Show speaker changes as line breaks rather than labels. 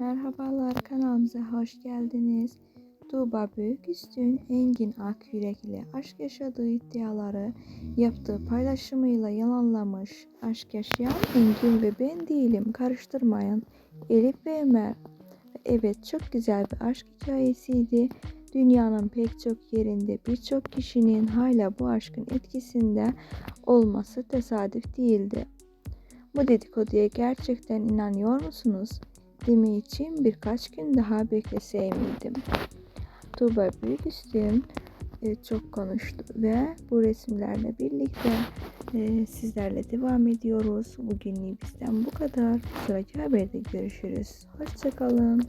Merhabalar kanalımıza hoş geldiniz. Tuğba Büyüküstün Engin Akyürek ile aşk yaşadığı iddiaları yaptığı paylaşımıyla yalanlamış. Aşk yaşayan Engin ve ben değilim karıştırmayın. Elif ve Ömer. Evet çok güzel bir aşk hikayesiydi. Dünyanın pek çok yerinde birçok kişinin hala bu aşkın etkisinde olması tesadüf değildi. Bu dedikoduya gerçekten inanıyor musunuz? Demi için birkaç gün daha bekleseydim. Tuğba Büyüküstün e, çok konuştu ve bu resimlerle birlikte e, sizlerle devam ediyoruz. Bugünlük bizden bu kadar. Sonraki haberde görüşürüz. Hoşçakalın.